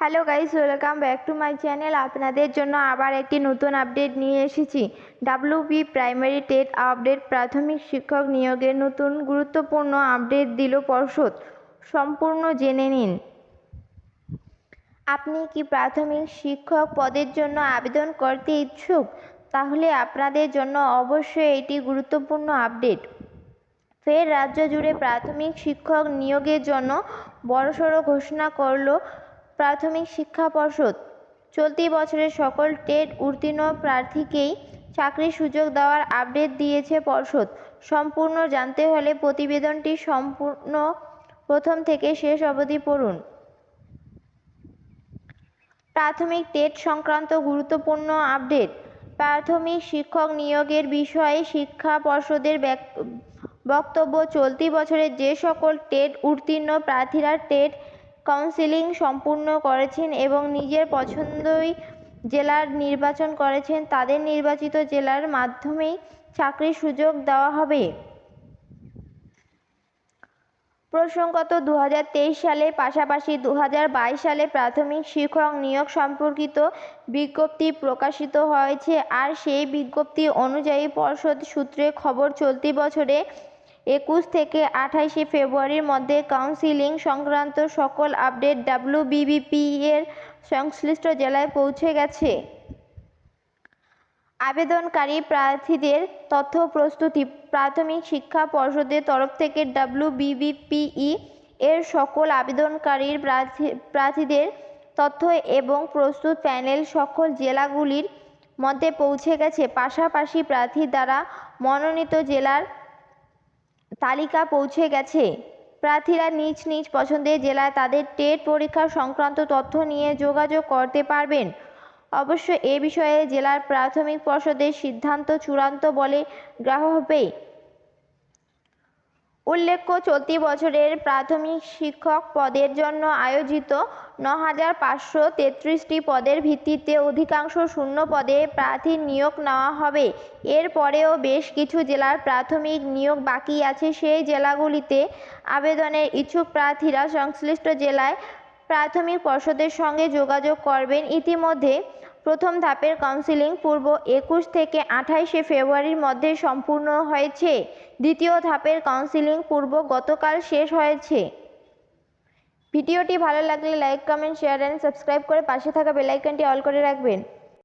Hello guys welcome back to my channel আপনাদের জন্য আবার একটি নতুন আপডেট নিয়ে এসেছি। ডাব্লিউবি প্রাইমারি টেট আপডেট প্রাথমিক শিক্ষক নিয়োগের নতুন গুরুত্বপূর্ণ আপডেট দিল পর্ষদ। সম্পূর্ণ জেনে নিন। আপনি কি প্রাথমিক শিক্ষক পদের জন্য আবেদন করতে ইচ্ছুক? তাহলে আপনাদের জন্য অবশ্যই এটি গুরুত্বপূর্ণ আপডেট ফের রাজ্য জুড়ে প্রাথমিক শিক্ষক নিয়োগের জন্য বড়সড় ঘোষণা করল প্রাথমিক শিক্ষা পর্ষদ। চলতি বছরের সকল টেট উত্তীর্ণ প্রার্থীকেই চাকরির সুযোগ দেওয়ার আপডেট দিয়েছে পর্ষদ। সম্পূর্ণ জানতে হলে প্রতিবেদনটি সম্পূর্ণ প্রথম থেকে শেষ অবধি পড়ুন। প্রাথমিক টেট সংক্রান্ত গুরুত্বপূর্ণ আপডেট। প্রাথমিক শিক্ষক নিয়োগের বিষয়ে শিক্ষা পর্ষদের বক্তব্য, চলতি বছরে যে সকল টেট উত্তীর্ণ প্রার্থীরা টেট কাউন্সেলিং সম্পূর্ণ করেছেন এবং নিজের পছন্দই জেলার নির্বাচন করেছেন, তাদের নির্বাচিত জেলার মাধ্যমেই চাকরির সুযোগ দেওয়া হবে। প্রসঙ্গত দু সালের পাশাপাশি দুহাজার বাইশ সালে প্রাথমিক শিক্ষক নিয়োগ সম্পর্কিত বিজ্ঞপ্তি প্রকাশিত হয়েছে। আর সেই বিজ্ঞপ্তি অনুযায়ী পর্ষদ সূত্রে খবর, চলতি বছরে একুশ থেকে আঠাশে ফেব্রুয়ারির মধ্যে কাউন্সিলিং সংক্রান্ত সকল আপডেট ডাব্লিউবিবিপি এর সংশ্লিষ্ট জেলায় পৌঁছে গেছে। আবেদনকারী প্রার্থীদের তথ্য প্রস্তুতি, প্রাথমিক শিক্ষা পর্ষদের তরফ থেকে ডাব্লিউবিবিপিই এর সকল আবেদনকারীর প্রার্থী, প্রার্থীদের তথ্য এবং প্রস্তুত প্যানেল সকল জেলাগুলির মধ্যে পৌঁছে গেছে। পাশাপাশি প্রার্থী দ্বারা মনোনীত জেলার তালিকা পৌঁছে গেছে। প্রার্থীরা নিজ নিজ পছন্দের জেলায় তাদের টেট পরীক্ষা সংক্রান্ত তথ্য নিয়ে যোগাযোগ করতে পারবেন। অবশ্য এ বিষয়ে জেলার প্রাথমিক পর্ষদের সিদ্ধান্ত চূড়ান্ত বলে গ্রাহ্য হবে উল্লেখ্য, চলতি বছরের প্রাথমিক শিক্ষক পদের জন্য আয়োজিত ন হাজার পাঁচশো তেত্রিশটি পদের ভিত্তিতে অধিকাংশ শূন্য পদে প্রার্থী নিয়োগ নেওয়া হবে। এর পরেও বেশ কিছু জেলার প্রাথমিক নিয়োগ বাকি আছে। সেই জেলাগুলিতে আবেদনের ইচ্ছুক প্রার্থীরা সংশ্লিষ্ট জেলায় প্রাথমিক পর্ষদের সঙ্গে যোগাযোগ করবেন। ইতিমধ্যে প্রথম ধাপের কাউন্সিলিং পূর্ব একুশ থেকে আঠাইশে ফেব্রুয়ারির মধ্যে সম্পূর্ণ হয়েছে। দ্বিতীয় ধাপের কাউন্সিলিং পূর্ব গতকাল শেষ হয়েছে। ভিডিওটি ভালো লাগলে like comment share and subscribe করে পাশে থাকা বেলাইকনটি অল করে রাখবেন।